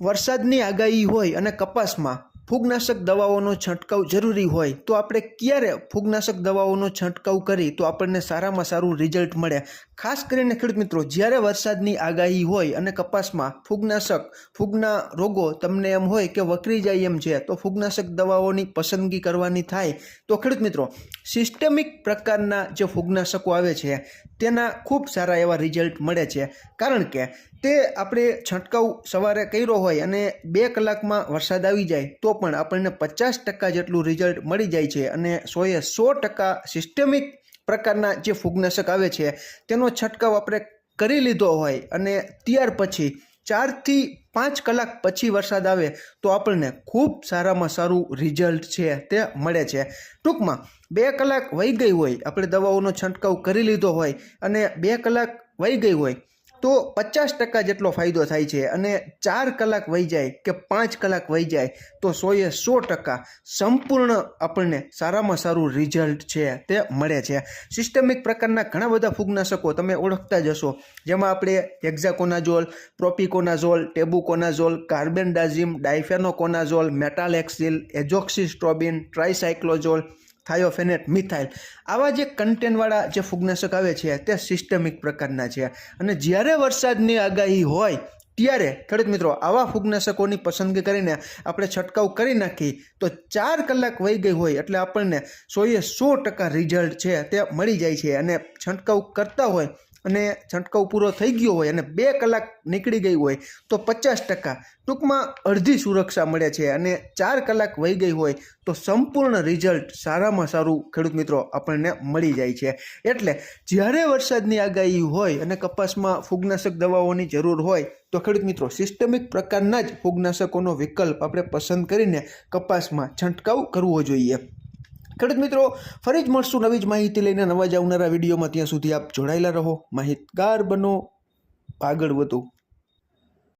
વરસાદની આગાહી હોય અને કપાસમાં ફૂગનાશક દવાઓનો છંટકાવ જરૂરી હોય તો આપણે ક્યારે ફૂગનાશક દવાઓનો છંટકાવ કરી તો આપણને સારામાં સારું રિઝલ્ટ મળે. ખાસ કરીને ખેડૂત મિત્રો, જ્યારે વરસાદની આગાહી હોય અને કપાસમાં ફૂગનાશક, ફૂગના રોગો તમને એમ હોય કે વકરી જાય એમ છે, તો ફૂગનાશક દવાઓની પસંદગી કરવાની થાય. તો ખેડૂત મિત્રો સિસ્ટમિક પ્રકારના જે ફૂગનાશકો આવે છે, તેના ખૂબ સારા એવા રિઝલ્ટ મળે છે. કારણ કે તે આપણે છંટકાવ સવારે કર્યો હોય અને બે કલાકમાં વરસાદ આવી જાય, તો પણ આપણને પચાસ ટકા જેટલું રિઝલ્ટ મળી જાય છે અને સોએ સો ટકા સિસ્ટેમિક પ્રકારના જે ફૂગનાશક આવે છે, તેનો છંટકાવ આપણે કરી લીધો હોય અને ત્યાર પછી ચારથી પાંચ કલાક પછી વરસાદ આવે તો આપણને ખૂબ સારામાં સારું રિઝલ્ટ છે તે મળે છે. ટૂંકમાં, બે કલાક વહી ગઈ હોય, આપણે દવાઓનો છંટકાવ કરી લીધો હોય અને બે કલાક વહી ગઈ હોય તો પચાસ ટકા જેટલો ફાયદો થાય છે અને ચાર કલાક વહી જાય કે પાંચ કલાક વહી જાય તો સોએ સો ટકા સંપૂર્ણ આપણને સારામાં સારું રિઝલ્ટ છે તે મળે છે. સિસ્ટમિક પ્રકારના ઘણા બધા ફૂગનાશકો તમે ઓળખતા જ હશો. જેમાં આપણે hexaconazole propiconazole tebuconazole carbendazim difenoconazole metalaxyl azoxystrobin tricyclazole thiophanate methyl. આવા જે કન્ટેનવાળા જે ફૂગનાશક આવે છે, તે સિસ્ટમિક પ્રકારના છે. અને જ્યારે વરસાદની આગાહી હોય, ત્યારે ખેડૂત મિત્રો, આવા ફૂગનાશકોની પસંદગી કરીને આપણે છંટકાવ કરી નાખી, તો ચાર કલાક વહી ગઈ હોય એટલે આપણને સોએ સો ટકા રિઝલ્ટ છે, તે મળી જાય છે. અને છંટકાવ કરતા હોય અને છંટકાવ પૂરો થઈ ગયો હોય અને બે કલાક નીકળી ગઈ હોય તો પચાસ ટકા. ટૂંકમાં અડધી સુરક્ષા મળે છે અને ચાર કલાક વહી ગઈ હોય તો સંપૂર્ણ રિઝલ્ટ સારામાં સારું ખેડૂત મિત્રો આપણને મળી જાય છે. એટલે જ્યારે વરસાદની આગાહી હોય અને કપાસમાં ફૂગનાશક દવાઓની જરૂર હોય તો ખેડૂત મિત્રો સિસ્ટમિક પ્રકારના જ ફૂગનાશકોનો વિકલ્પ આપણે પસંદ કરીને કપાસમાં છંટકાવ કરવો જોઈએ. ખેડૂત મિત્રો, ફરી જ મળશું નવી જ માહિતી લઈને નવા જ આવનારા વિડીયોમાં. ત્યાં સુધી આપ જોડાયેલા રહો. માહિતગાર બનો. આગળ વધો.